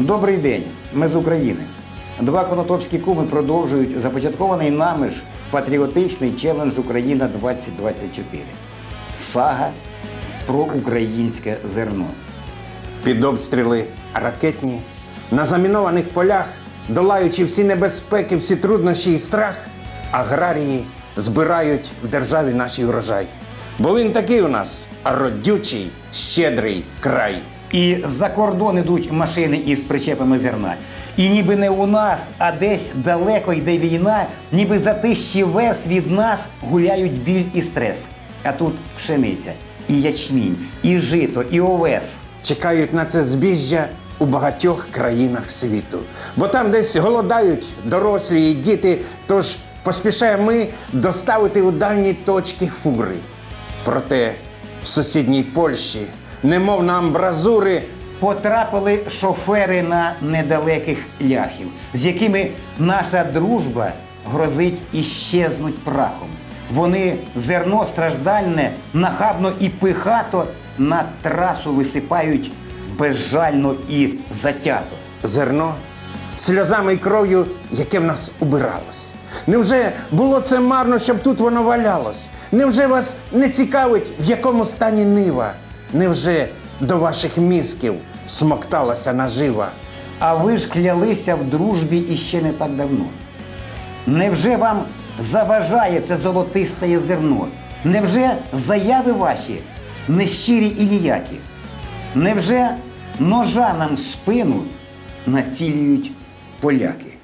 Добрий день, ми з України. Два конотопські куми продовжують започаткований нами ж патріотичний челендж Україна 2024. Сага про українське зерно. під обстріли ракетні, на замінованих полях, долаючи всі небезпеки, всі труднощі і страх, аграрії збирають в державі наш урожай. Бо він такий у нас родючий, щедрий край. І за кордон ідуть машини із причепами зерна. І ніби не у нас, а десь далеко йде війна, ніби за тисячі верст від нас гуляють біль і стрес. А тут пшениця, і ячмінь, і жито, і овес. Чекають на це збіжжя у багатьох країнах світу. Бо там десь голодають дорослі і діти, тож поспішаємо ми доставити у дальні точки фури. Проте в сусідній Польщі, немов на амбразури, Потрапили шофери на недалеких ляхів, з якими наша дружба грозить іщезнуть прахом. Вони зерно страждальне, нахабно і пихато на трасу висипають безжально і затято. зерно, сльозами і кров'ю, яке в нас убиралось. Невже було це марно, щоб тут воно валялось? Невже вас не цікавить, в якому стані нива? Невже до ваших мізків смокталася нажива? А ви ж клялися в дружбі іще не так давно. Невже вам заважає це золотисте зерно? Невже заяви ваші нещирі і ніякі? Невже ножа нам спину націлюють поляки?